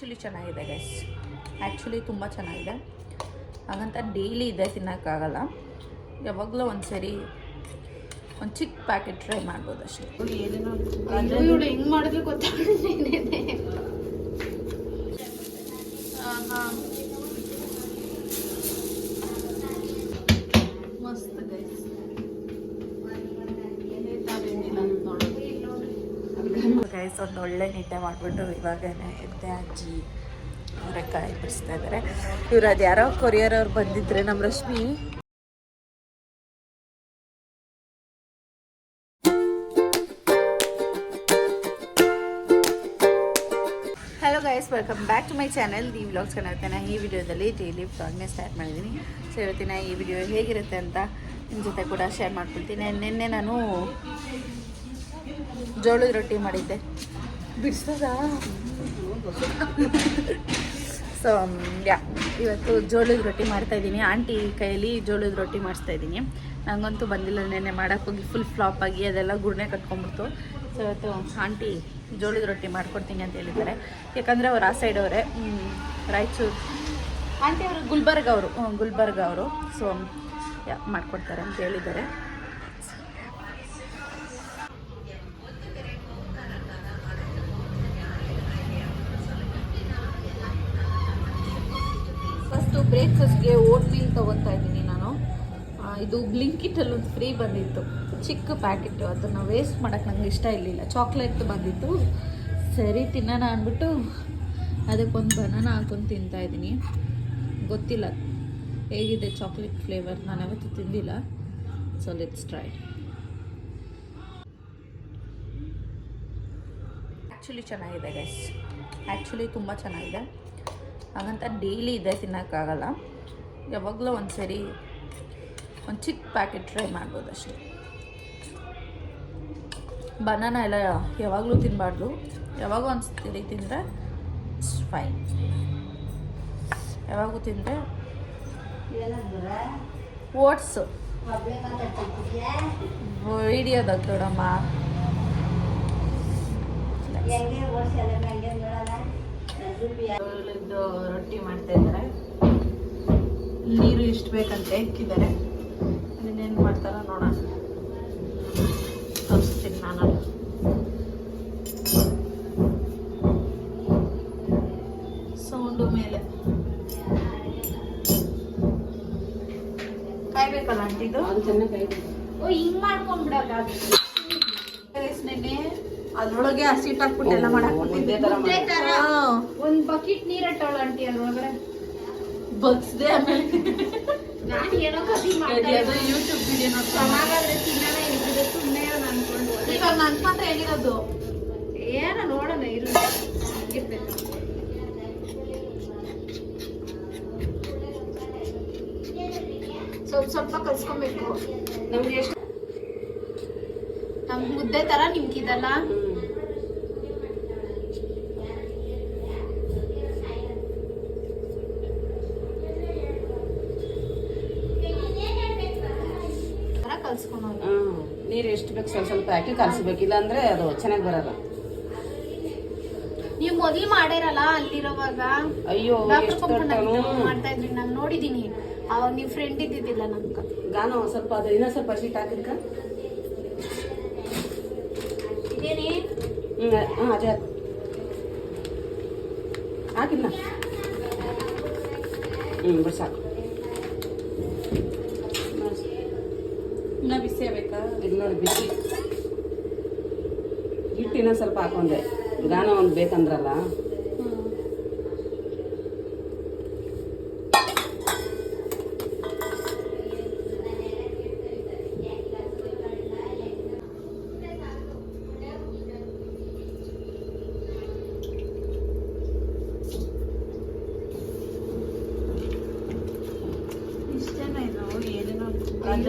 Actually ಚೆನ್ನಾಗಿದೆ guys actually ತುಂಬ ಚೆನ್ನಾಗಿದೆ. ಹಾಗಂತ ಡೈಲಿ ಇದೆ ತಿನ್ನೋಕ್ಕಾಗಲ್ಲ. ಯಾವಾಗಲೂ ಒಂದು ಸರಿ ಒಂದು ಚಿಕ್ಕ ಪ್ಯಾಕೆಟ್ ಟ್ರೈ ಮಾಡ್ಬೋದು ಅಷ್ಟೇ. ಹೆಂಗೆ ಮಾಡಿದ್ರೆ ಗೊತ್ತಾಗ ಮಸ್ತ್ ಗೈಸ್ ಗೈಸ್ ಒಂದು ಒಳ್ಳೆ ನಿದ್ದೆ ಮಾಡಿಬಿಟ್ಟು ಇವಾಗನೇ ಎದ್ದೆ ಅಜ್ಜಿ ಅವರೆಕಾಯಿ ಬಿಡಿಸ್ತಾ ಇದ್ದಾರೆ. ಇವ್ರು ಅದು ಯಾರೋ ಕೊರಿಯರ್ ಅವ್ರು ಬಂದಿದ್ರೆ ನಮ್ಮ Rashmi. Hello guys welcome back to my channel the vlogs ಕನ್ನಡತನ ಈ ವಿಡಿಯೋದಲ್ಲಿ ಡೈಲಿ ವ್ಲಾಗ್ನೇ ಸ್ಟಾರ್ಟ್ ಮಾಡಿದ್ದೀನಿ. ಸೊ ಇವತ್ತಿನ ಈ ವಿಡಿಯೋ ಹೇಗಿರುತ್ತೆ ಅಂತ ನಿಮ್ಮ ಜೊತೆ ಕೂಡ ಶೇರ್ ಮಾಡ್ಕೊಳ್ತೀನಿ. ನಿನ್ನೆ ನಾನು ಜೋಳದ ರೊಟ್ಟಿ ಮಾಡಿದ್ದೆ. ಬಿಡಿಸ್ತದ ಸೊ ಯಾ ಇವತ್ತು ಜೋಳದ ರೊಟ್ಟಿ ಮಾಡ್ತಾ ಇದ್ದೀನಿ. ಆಂಟಿ ಕೈಯಲ್ಲಿ ಜೋಳದ ರೊಟ್ಟಿ ಮಾಡಿಸ್ತಾ ಇದ್ದೀನಿ. ನನಗಂತೂ ಬಂದಿಲ್ಲ ನೆನ್ನೆ ಮಾಡೋಕ್ಕೋಗಿ ಫುಲ್ ಫ್ಲಾಪ್ ಆಗಿ ಅದೆಲ್ಲ ಗುಡ್ನೆ ಕಟ್ಕೊಂಡ್ಬಿಡ್ತು. ಸೊ ಇವತ್ತು ಆಂಟಿ ಜೋಳದ ರೊಟ್ಟಿ ಮಾಡ್ಕೊಡ್ತೀನಿ ಅಂತ ಹೇಳಿದ್ದಾರೆ. ಯಾಕಂದರೆ ಅವ್ರು ಆ ಸೈಡ್ ಅವರೇ ರಾಯಚೂರು. ಆಂಟಿ ಅವರು ಗುಲ್ಬರ್ಗ ಅವರು ಗುಲ್ಬರ್ಗ ಅವರು. ಸೊ ಯಾ ಮಾಡ್ಕೊಡ್ತಾರೆ ಅಂತ ಹೇಳಿದ್ದಾರೆ. ಬ್ರೇಕ್ಫಾಸ್ಟ್ಗೆ ಓಟ್ ಮೀಲ್ ತೊಗೊತಾ ಇದ್ದೀನಿ ನಾನು. ಇದು ಬ್ಲಿಂಕಿಟಲ್ಲಿ ಒಂದು ಫ್ರೀ ಬಂದಿತ್ತು. ಚಿಕ್ಕ ಪ್ಯಾಕೆಟು ಅದನ್ನು ವೇಸ್ಟ್ ಮಾಡೋಕ್ಕೆ ನನಗೆ ಇಷ್ಟ ಇರಲಿಲ್ಲ. ಚಾಕ್ಲೇಟ್ ಬಂದಿತ್ತು. ಸರಿ, ತಿನ್ನೋಣ ಅಂದ್ಬಿಟ್ಟು ಅದಕ್ಕೊಂದು ಬನಾನ ಹಾಕೊಂಡು ತಿಂತಾ ಇದ್ದೀನಿ. ಗೊತ್ತಿಲ್ಲ ಹೇಗಿದೆ ಚಾಕ್ಲೇಟ್ ಫ್ಲೇವರ್ ನಾನು ಯಾವತ್ತೂ ತಿಂದಿಲ್ಲ. ಸೊ ಲೆಟ್ಸ್ ಟ್ರೈ ಆ್ಯಕ್ಚುಲಿ ಚೆನ್ನಾಗಿದೆ ಗೈಸ್ ಆ್ಯಕ್ಚುಲಿ ತುಂಬ ಚೆನ್ನಾಗಿದೆ. ಹಾಗಂತ ಡೈಲಿ ಇದೆ ತಿನ್ನೋಕ್ಕಾಗಲ್ಲ. ಯಾವಾಗಲೂ ಒಂದು ಸರಿ ಒಂದು ಚಿಕ್ಕ ಪ್ಯಾಕೆಟ್ ಟ್ರೈ ಮಾಡ್ಬೋದು ಅಷ್ಟೇ. ಬನಾನ ಎಲ್ಲ ಯಾವಾಗಲೂ ತಿನ್ನಬಾರ್ದು ಯಾವಾಗ ಒಂದು ಸರಿ ತಿಂದರೆ ಫೈನ್ ಯಾವಾಗೂ ತಿಂದರೆ ಓಟ್ಸು. ನೋಡಮ್ಮ ಜೋಳದ್ದು ರೊಟ್ಟಿ ಮಾಡ್ತಾ ಇದ್ದಾರೆ. ನೀರು ಎಷ್ಟು ಬೇಕಂತ ಇಕ್ಕಿದ್ದಾರೆ ಅದನ್ನೇನು ಮಾಡ್ತಾರ ನೋಡೋಣ. ತೋರಿಸ್ತೀನಿ ನಾನು. ಸೌಂಡು ಮೇಲೆ. ಕಾಯ್ಬೇಕಲ್ಲ ಅಂಟಿದು ಓ ಹಿಂಗ್ ಮಾಡ್ಕೊಂಡ್ಬಿಡಲ್ಲ ನೆನೆ ಅದ್ರೊಳಗೆ ಹಸಿಟ್ಟು ಹಾಕ್ಬಿಟ್ಟು ಎಲ್ಲ ಮಾಡಕ್ ಒಂದ್ ಬಕೆಟ್ ನೀರ್ ಇಟ್ಟವಳ ಆಂಟಿ ಅದ್ರೊಳಗಡೆ. ಬಗ್ಸ್ದೆ ಆಮೇಲೆ. ನಾನು ಏನೋ ಕಸಿ ಮಾಡ್ತಾ ಅದು ಯೂಟ್ಯೂಬ್ ವಿಡಿಯೋ ನೋಡ್ಕೊಂಡು. ಚೆನ್ನಾಗಾದ್ರೆ ತಿನ್ನೋಣ ಇದ್ರೆ ಸುಮ್ಮನೆ ಅನ್ಕೊಂಡು ಇವಾಗ ನನ್ ಮಾತ್ರ ಹೇಳಿರೋದು ಏನೋ ನೋಡೋಣ ಇರು. ಇರ್ಬೇಕು. ಸ್ವಲ್ಪ ಸ್ವಲ್ಪ ಕಲ್ಸ್ಕೊಬೇಕು. ನಮ್ಗೆ ಎಷ್ಟು ನಮ್ಗೆ ಮುದ್ದೆ ತರ ನಿಮ್ಗಿದಲ್ಲ ತರ ಕಲ್ಸ್ಕೊಳೋದು ಹ್ಮ್ ನೀರು ಸ್ವಲ್ಪ ಸ್ವಲ್ಪ ಹಾಕಿ ಕಲಸ್ಬೇಕು. ಇಲ್ಲಾಂದ್ರೆ ಅದು ಚೆನ್ನಾಗಿ ಬರಲ್ಲ. ನೀವು ಮೊದ್ಲು ಮಾಡಿರಲ್ಲ ಅಲ್ಲಿರೋವಾಗ? ಅಯ್ಯೋ ಎಷ್ಟು ಮಾಡ್ತಾ ಇದ್ರಿ ನಾನು ನೋಡಿದೀನಿ. ಅವಾಗ ನೀವು ಫ್ರೆಂಡ್ ಇದ್ದಿದ್ದಿಲ್ಲ ನಮ್ಗೆ ಗಾನ ಸ್ವಲ್ಪ ಅದು ಇನ್ನೂ ಸ್ವಲ್ಪ ಶೀಟ್ ಹಾಕಿದ್ಕ? ಇದೇನಿ? ಹಾಂ ಅಜಯ್ ಹಾಕಿದ್ನ? ಹ್ಞೂ ಬಿಡು ಸಾಕು ಇನ್ನ ಬಿಸಿ ಆಗ್ಬೇಕಾ ಇದು ನೋಡಿ ಬಿಸಿ. ಹಿಟ್ಟಿನ ಸ್ವಲ್ಪ ಹಾಕೊಂಡೆ. ಗಾನ ಒಂದು ಬೇಕಂದ್ರಲ್ಲ ಇಷ್ಟೇನ ಇದು ಏನೇನೋ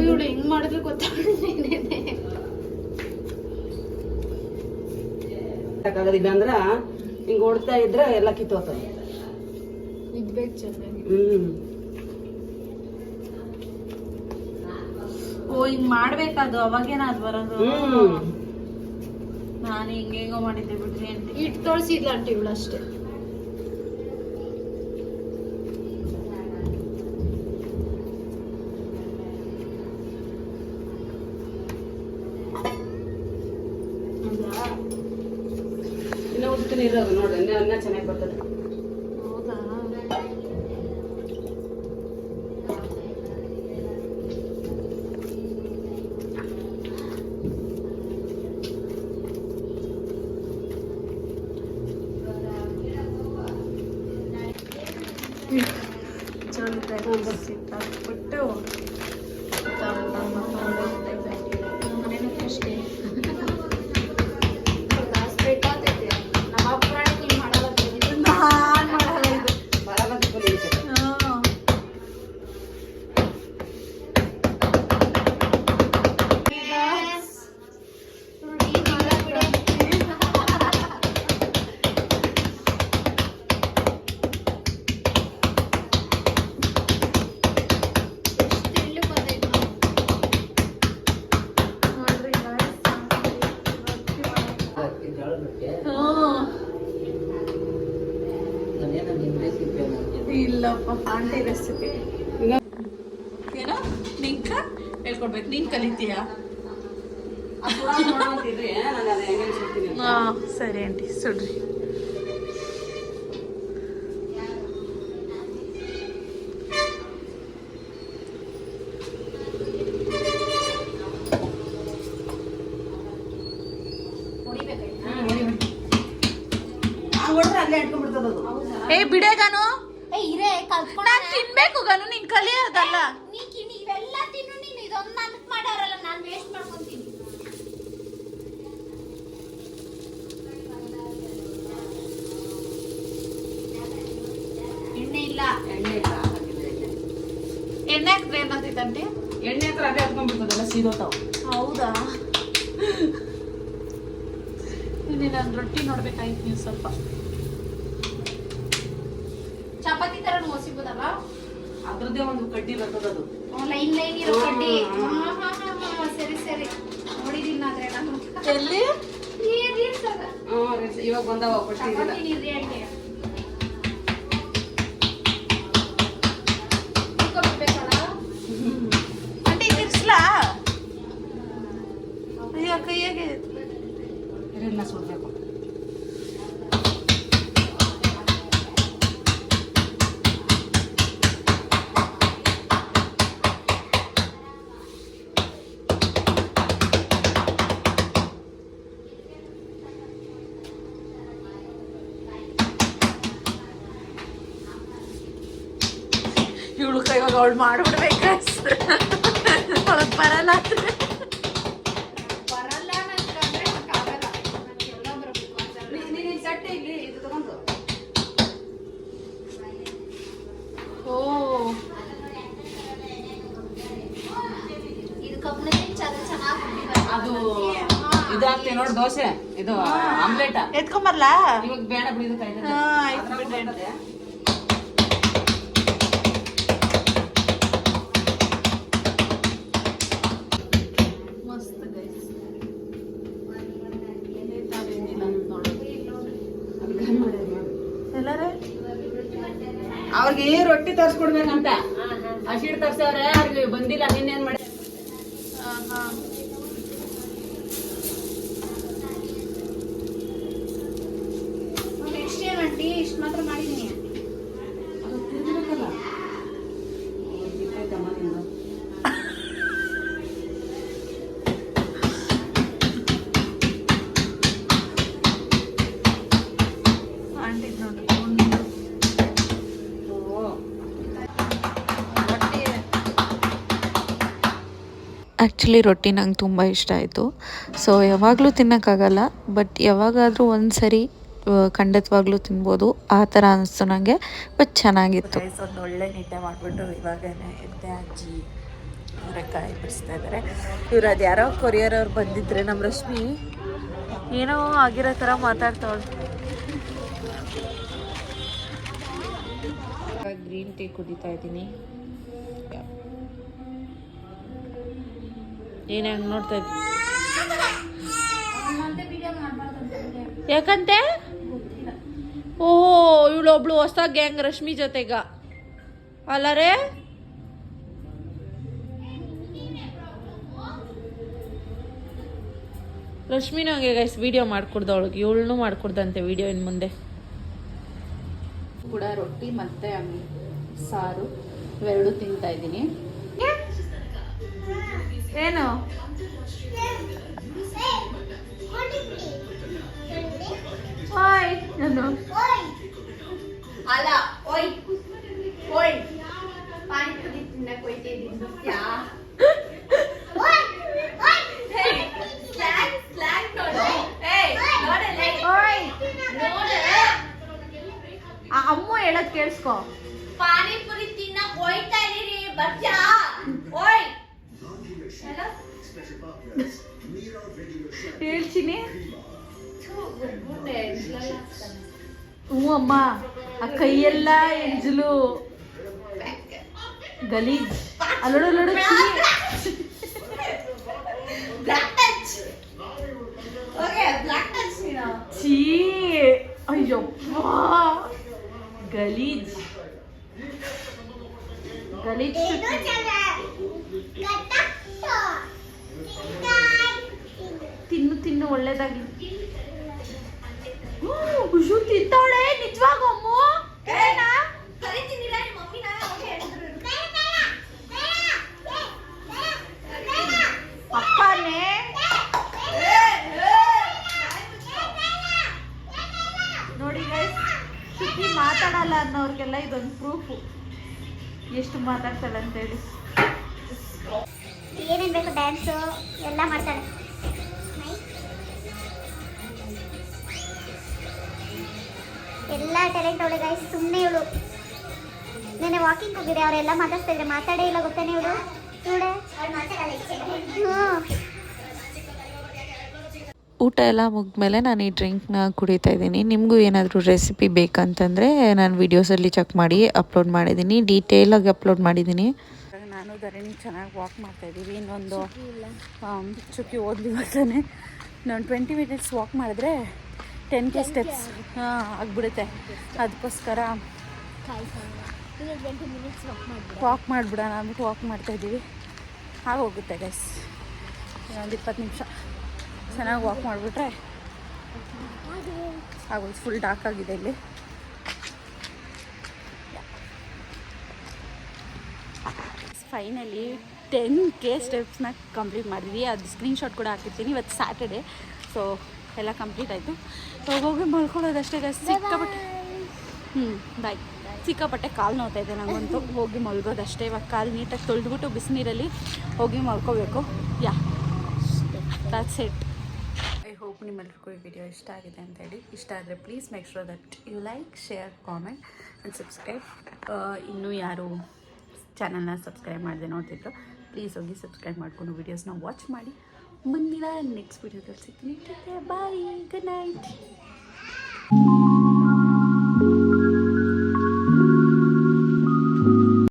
ಇವಳು ಹೆಂಗ್ ಮಾಡಿದ್ರೆ ಗೊತ್ತಾಗ್ತಿದೆ ಆಗೋದಿಲ್ಲ ಅಂದ್ರೆ ಹಿಂಗ್ ಓಡ್ತಾ ಇದ್ರೆ ಎಲ್ಲ ಕಿತ್ತೋತದೆ ಇದ್ಬೇಕು ಚೆನ್ನಾಗಿ. ಹ್ಮ್. ಓ ಹಿಂಗ್ ಮಾಡ್ಬೇಕದು ಅವಾಗೇನ ಅದ್ ಬರೋದು? ಹ್ಮ್. ನಾನು ಹಿಂಗೇಗೋ ಮಾಡಿದ್ದೆ ಬಿಡ್ರಿ ಅಂತ ಇಟ್ಟು ತೊಳ್ಸಿದ್ಲ ಆಂಟಿ ಇವಳು ಅಷ್ಟೇ. ಉದ್ದಿನ ಇರೋದು ನೋಡಿ ಇನ್ನ ಇನ್ನ ಚೆನ್ನಾಗಿ ಬರ್ತದೆ. ಹೌದಾ? ಜೋಳದ ಹೇಳ್ಕೊಡ್ಬೇಕು. ನೀನ್ ಕಲಿತೀಯಾ? ಅಂತ. ಸರಿ ಆಂಟಿ ಸುಡ್ರಿ. ಏ ಇರೇ ಕಲ್ತ್ಕೊಂಡ ನಾನ್ ತಿನ್ಬೇಕು ಗನು ನೀನ್ ಕಲಿಯೋದಲ್ಲ ನೀ ಕಿನಿ ಇವೆಲ್ಲ ತಿನ್ನು ನೀನು ಇದೊಂದು ನನಗೆ ಮಾಡಾರಲ್ಲ ನಾನು ವೇಸ್ಟ್ ಮಾಡ್ಕೊಂತೀನಿ ಎಣ್ಣೆ ಇಲ್ಲ ಎಣ್ಣೆ ಇಲ್ಲ, ಹಾಕಿದ್ರೆ ಎಣ್ಣೆ. ಎಣ್ಣೆ ಹಾಕಿದ್ರೆ ಏನಾಗ್ತೈತಂತೆ ಎಣ್ಣೆ ಹತ್ರ ಅದೇ ಹತ್ಕೊಂಡ್ಬಿಡ್ತದಲ್ಲ ಸೀದೋತಾವ್ ಹೌದಾ? ಇಲ್ಲಿ ನಾನು ರೊಟ್ಟಿ ನೋಡ್ಬೇಕಾಯ್ತು ನೀವು ಸ್ವಲ್ಪ. ಚಪಾತಿ ತರ ಸಿಗೋದಲ್ಲ ಅದ್ರದ್ದೇ ಒಂದು ಕಡ್ಡಿ ಬರ್ತದೆ ಅದು. ಲೈನ್ ಲೈನ್ ಇರೋ ಕಡ್ಡಿ. ಸರಿ ಸರಿ. ನೋಡಿದೀನಿ ಆದ್ರೆ ನಾನು. ಎಲ್ಲಿ. ಇವಾಗ ಬಂದಾವ ಪಟ್ಟಿ ಅಯ್ಯೋ ಕೈಯಾಗೆ ಇದನ್ನ ಸುಡ್ಬೇಕು ಇವಳು ಇವಾಗ ಅವಳು ಮಾಡ್ಬಿಡ್ಬೇಕು ಅವಳಗ್ ನೋಡಿ ದೋಸೆ. ಇದು ಆಮ್ಲೆಟ್. ಎತ್ಕೊಂಬರ್ಲಾ? ಇವಾಗ ಬೇಡ ಎಲ್ಲರೇ? ಅವ್ರಿಗೆ ರೊಟ್ಟಿ ತರ್ಸ್ಕೊಡ್ಬೇಕಂತ. ಹಸಿಟ್ಟು ತರ್ಸವ್ರೆ ಅವ್ರಿಗೆ ಬಂದಿಲ್ಲ ನಿನ್ನೇನ್ ಮಾಡಿ ಆ್ಯಕ್ಚುಲಿ ರೊಟ್ಟಿ ನಂಗೆ ತುಂಬ ಇಷ್ಟ ಆಯಿತು. ಸೊ ಯಾವಾಗಲೂ ತಿನ್ನೋಕ್ಕಾಗಲ್ಲ ಬಟ್ ಯಾವಾಗಾದರೂ ಒಂದು ಸರಿ ಖಂಡಿತವಾಗ್ಲೂ ತಿನ್ಬೋದು. ಆ ಥರ ಅನಿಸ್ತು ನನಗೆ ಬಟ್ ಚೆನ್ನಾಗಿತ್ತು. ಒಂದು ಒಳ್ಳೆ ನಿದ್ದೆ ಮಾಡಿಬಿಟ್ಟು ಇವಾಗ ಎದ್ದೆ ಅಜ್ಜಿ ಕಾಯಿ ಬಿಡಿಸ್ತಾ ಇದ್ದಾರೆ ಇವ್ರು ಅದು ಯಾರೋ ಕೊರಿಯರ್ ಅವ್ರು ಬಂದಿದ್ರೆ ನಮ್ಮ ರಶ್ಮಿ. ಏನೋ ಆಗಿರೋ ಥರ ಮಾತಾಡ್ತಾವಳು ಗ್ರೀನ್ ಟೀ ಕುದೀತಾ ಇದ್ದೀನಿ. ಏನು ಹಂಗೆ ನೋಡ್ತಾ ಮಾಡ್ಬಾರ್ದು ಯಾಕಂತೆ? ಓಹೋ ಇವಳೊಬ್ಳು ಹೊಸ ಗ್ಯಾಂಗ್ ರಶ್ಮಿ ಜೊತೆಗ. ಅಲ್ಲರೇ ರಶ್ಮಿನೂ ಹಂಗೆ ಗೈಸ್ ವಿಡಿಯೋ ಮಾಡ್ಕೊಡ್ದ ಅವಳಿಗೆ ಇವಳನ್ನೂ ಮಾಡ್ಕೊಡ್ದಂತೆ ವಿಡಿಯೋ ಇನ್ ಮುಂದೆ. ಕೂಡ ರೊಟ್ಟಿ ಮತ್ತೆ ಸಾರು ಇವೆರಡು ತಿಂತಾ ಇದ್ದೀನಿ. ಏನು ಹಾಯ್ ನಾನು ಅಲ್ಲ ಓಯ್ ಓಯ್ ಪಾನಿಪುರಿ ತಿನ್ನಕ್ ಹೋಯ್ತಿದ್ದೀನಿ ಅಮ್ಮ ಆ ಕೈಯೆಲ್ಲ ಎಂಜಲು ಗಲೀಜ್. ಅಲ್ಲೋಡು ಅಲ್ಲೋಡು. ಛೀ ಅಯ್ಯಪ್ಪ. ಗಲೀಜ್. ಗಲೀಜ್ ತಿನ್ನು ತಿನ್ನು ಒಳ್ಳೇದಾಗಿ ಖುಷು ತಿಂತಾವಳೆ ನಿಜವಾಗೂ ಅಮ್ಮ? ಏನಾ ಕರೀತೀನಿಲ್ಲ ನಿಮ್ಮ ಮಮ್ಮಿನ ಹೋಗಿ ಹೇಳಿದ್ರು. ಅಪ್ಪನೇ. ನೋಡಿ ಗೈಸ್ ಸುದ್ದಿ ಮಾತಾಡಲ್ಲ ಅನ್ನೋರ್ಗೆಲ್ಲ ಇದೊಂದು ಪ್ರೂಫು ಎಷ್ಟು ಮಾತಾಡ್ತಾಳೆ ಅಂತೇಳಿ. ಏನೇನು ಬೇಕು ಡ್ಯಾನ್ಸ್ ಎಲ್ಲ ಮಾಡ್ತಾಳೆ. ಟ್ಯಾಲೆಂಟ್ ಅವಳೆ ಗೈಸ್ ಸುಮ್ಮನೆ ಇವಳು. ನೆನೆ ವಾಕಿಂಗ್ ಹೋಗಿದೆ ಅವರೆಲ್ಲ ಮಾತಾಡ್ತಾ ಇದ್ರೆ ಮಾತಾಡೇ ಇಲ್ಲ ಗೊತ್ತಾನೆ ಇವಳು? ನೋಡ. ಹ್ಞೂ ಊಟ ಎಲ್ಲ ಮುಗಿದ್ಮೇಲೆ ನಾನು ಈ ಡ್ರಿಂಕ್ನ ಕುಡಿತಾ ಇದ್ದೀನಿ. ನಿಮಗೂ ಏನಾದರೂ ರೆಸಿಪಿ ಬೇಕಂತಂದರೆ ನಾನು ವೀಡಿಯೋಸಲ್ಲಿ ಚೆಕ್ ಮಾಡಿ ಅಪ್ಲೋಡ್ ಮಾಡಿದ್ದೀನಿ. ಡೀಟೇಲಾಗಿ ಅಪ್ಲೋಡ್ ಮಾಡಿದ್ದೀನಿ. ನಾನು ಧರಣಿ ಚೆನ್ನಾಗಿ ವಾಕ್ ಮಾಡ್ತಾ ಇದ್ದೀವಿ. ಇನ್ನೊಂದು ಚುಕ್ಕಿ ಓದ್ಲಿ ಬರ್ತಾನೆ ನಾನು ಟ್ವೆಂಟಿ ಮಿನಿಟ್ಸ್ ವಾಕ್ ಮಾಡಿದ್ರೆ ಟೆನ್ ಕೆ ಸ್ಟೆಪ್ಸ್ ಹಾಂ ಆಗಿಬಿಡುತ್ತೆ. ಅದಕ್ಕೋಸ್ಕರ ವಾಕ್ ಮಾಡಿಬಿಡೋಣ ಅಂದ್ಬಿಟ್ಟು ವಾಕ್ ಮಾಡ್ತಾ ಇದ್ದೀವಿ. ಆಗೋಗುತ್ತೆ ಗೈಸ್ ಇನ್ನೊಂದು ಇಪ್ಪತ್ತು ನಿಮಿಷ. ಚೆನ್ನಾಗಿ ವಾಕ್ ಮಾಡಿಬಿಟ್ರೆ ಆಗೋಯ್ತು ಫುಲ್ ಡಾರ್ಕ್ ಆಗಿದೆ ಇಲ್ಲಿ. ಫೈನಲಿ ಟೆನ್ ಕೆ ಸ್ಟೆಪ್ಸ್ನ ಕಂಪ್ಲೀಟ್ ಮಾಡಿದ್ವಿ. ಅದು ಸ್ಕ್ರೀನ್ಶಾಟ್ ಕೂಡ ಹಾಕಿರ್ತೀನಿ. ಇವತ್ತು ಸ್ಯಾಟರ್ಡೆ ಸೊ ಎಲ್ಲ ಕಂಪ್ಲೀಟ್ ಆಯಿತು. ಹೋಗಿ ಮಲ್ಕೊಳ್ಳೋದಷ್ಟೇ. ಸಿಕ್ಕಾಪಟ್ಟೆ ಹ್ಞೂ ಬಾಯ್ ಸಿಕ್ಕಾಪಟ್ಟೆ ಕಾಲು ನೋಡ್ತಾ ಇದೆ ನನಗಂತೂ ಹೋಗಿ ಮಲ್ಗೋದಷ್ಟೇ ಇವಾಗ ಕಾಲು ನೀಟಾಗಿ ತೊಳೆದ್ಬಿಟ್ಟು ಬಿಸಿನೀರಲ್ಲಿ ಹೋಗಿ ಮಲ್ಕೋಬೇಕು. Yeah that's it I hope ನಿಮ್ಮೆಲ್ರಿಗೂ ಈ ವಿಡಿಯೋ ಇಷ್ಟ ಆಗಿದೆ ಅಂತ ಹೇಳಿ. ಇಷ್ಟ ಆದರೆ please make sure that you like share comment and subscribe ಇನ್ನೂ ಯಾರು ಚಾನಲ್ನ ಸಬ್ಸ್ಕ್ರೈಬ್ ಮಾಡಿದೆ ನೋಡ್ತಿದ್ರು ಪ್ಲೀಸ್ ಹೋಗಿ ಸಬ್ಸ್ಕ್ರೈಬ್ ಮಾಡಿಕೊಂಡು ವೀಡಿಯೋಸ್ನ ವಾಚ್ ಮಾಡಿ. ಮುಂದಿನ ನೆಕ್ಸ್ಟ್ ವಿಡಿಯೋದಲ್ಲಿ ಸಿಗ್ತೀನಿ ಬಾಯ್ ಗುಡ್ ನೈಟ್